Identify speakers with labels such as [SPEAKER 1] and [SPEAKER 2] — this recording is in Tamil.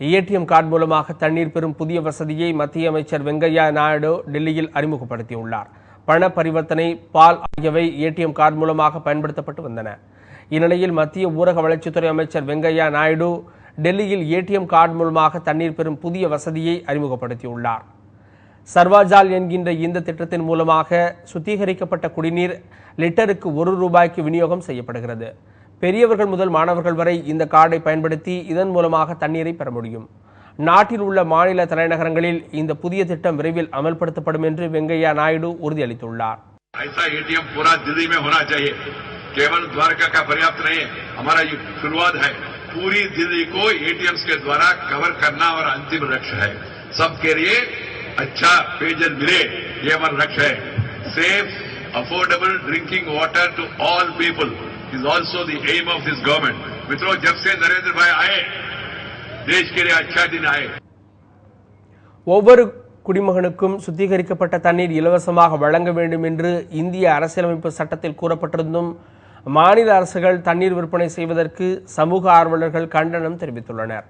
[SPEAKER 1] ஏடிஎம் கார்டு மூலமாக தண்ணீர் பெறும் புதிய வசதியை மத்திய அமைச்சர் வெங்கையா நாயுடு டெல்லியில் அறிமுகப்படுத்தியுள்ளார். பண பரிவர்த்தனை பால் ஆகியவை ஏடிஎம் கார்டு மூலமாக பயன்படுத்தப்பட்டு வந்தன. இந்நிலையில் மத்திய ஊரக வளர்ச்சித்துறை அமைச்சர் வெங்கையா நாயுடு டெல்லியில் ஏடிஎம் கார்டு மூலமாக தண்ணீர் பெறும் புதிய வசதியை அறிமுகப்படுத்தியுள்ளார். சர்வாஜால் என்கின்ற இந்த திட்டத்தின் மூலமாக சுத்திகரிக்கப்பட்ட குடிநீர் லிட்டருக்கு ஒரு ரூபாய்க்கு விநியோகம் செய்யப்படுகிறது. பெரியவர்கள் முதல் மாணவர்கள் வரை இந்த கார்டை பயன்படுத்தி இதன் மூலமாக தண்ணீரை பெற முடியும் நாட்டில் உள்ள மாநில தலைநகரங்களில் இந்த புதிய திட்டம் விரைவில் அமல்படுத்தப்படும் என்று வெங்கையா நாயுடு உறுதியளித்துள்ளார்
[SPEAKER 2] ऐसा एटीएम पूरा दिल्ली में होना चाहिए केवल द्वारका का पर्याप्त नहीं है हमारा ये शुरुआत है पूरी दिल्ली को एटीएम्स के द्वारा कवर करना हमारा अंतिम लक्ष्य है सबके लिए अच्छा पेयजल मिले ये हमारा लक्ष्य है safe affordable drinking water to all people is also the aim of this government मित्रों जब से नरेंद्र भाई आए देश के लिए अच्छा दिन आए
[SPEAKER 1] ஒவ்வொரு குடிமகனுக்கும் சுத்திகரிக்கப்பட்ட தண்ணீர் இலவசமாக வழங்க வேண்டும் என்று இந்திய அரசியலமைப்பு சட்டத்தில் கூறப்பட்டிருந்தும் மாநில அரசுகள் தண்ணீர் விற்பனை செய்வதற்கு சமூக ஆர்வலர்கள் கண்டனம் தெரிவித்துள்ளனர்